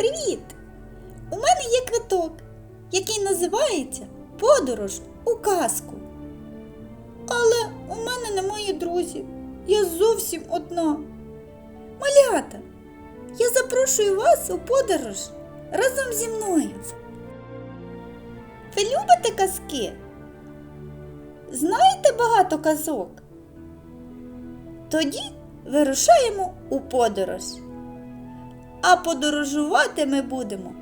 Привіт! У мене є квиток, який називається Подорож у казку. Але у мене немає друзів. Я зовсім одна. Малята, я запрошую вас у подорож разом зі мною. Ви любите казки? Знаєте багато казок? Тоді вирушаємо у подорож. А подорожувати ми будемо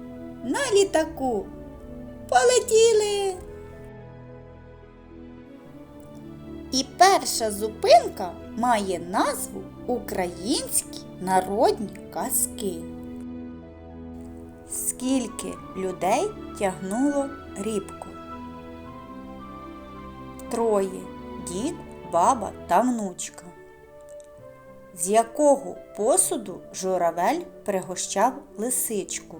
на літаку. Полетіли! І перша зупинка має назву Українські народні казки. Скільки людей тягнуло рібку? Троє дід, баба та внучка. З якого посуду журавель пригощав лисичку?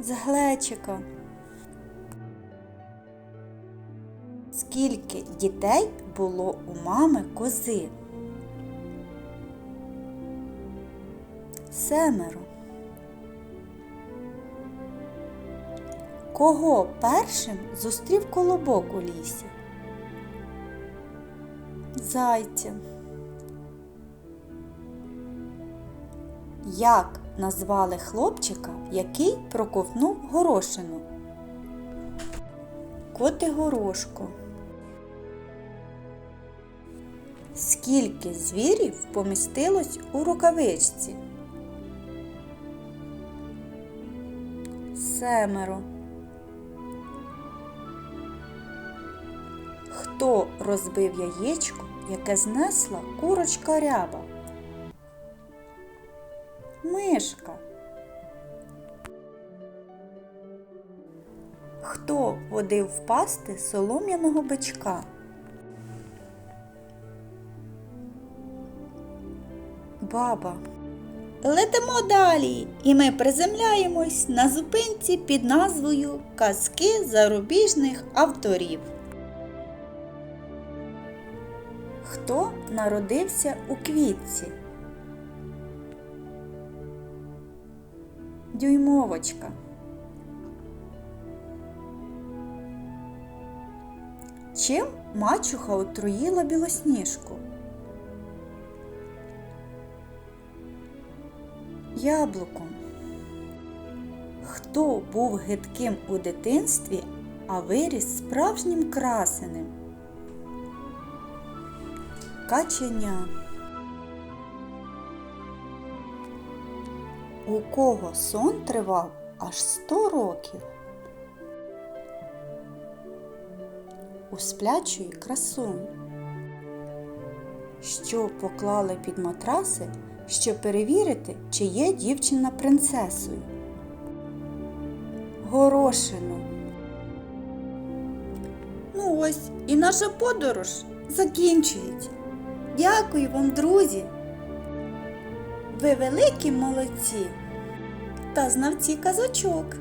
З глечика. Скільки дітей було у мами кози? Семеро. Кого першим зустрів колобок у лісі? Зайця. Як назвали хлопчика, який проковтнув горошину? Котигорошко. Скільки звірів помістилось у рукавичці? Семеро. Хто розбив яєчко, яке знесла курочка ряба? Мишка. Хто водив в пасти солом'яного бичка? Баба. Летимо далі, і ми приземляємось на зупинці під назвою Казки зарубіжних авторів. Хто народився у квітці? Дюймовочка. Чим мачуха отруїла білосніжку? Яблуком. Хто був гидким у дитинстві, а виріс справжнім красеним? Каченя. У кого сон тривав аж сто років? У сплячої красуні. Що поклали під матраси, щоб перевірити, чи є дівчина принцесою? Горошину. Ну ось і наша подорож закінчується. Дякую вам, друзі. Ви великі молодці та знавці казочок.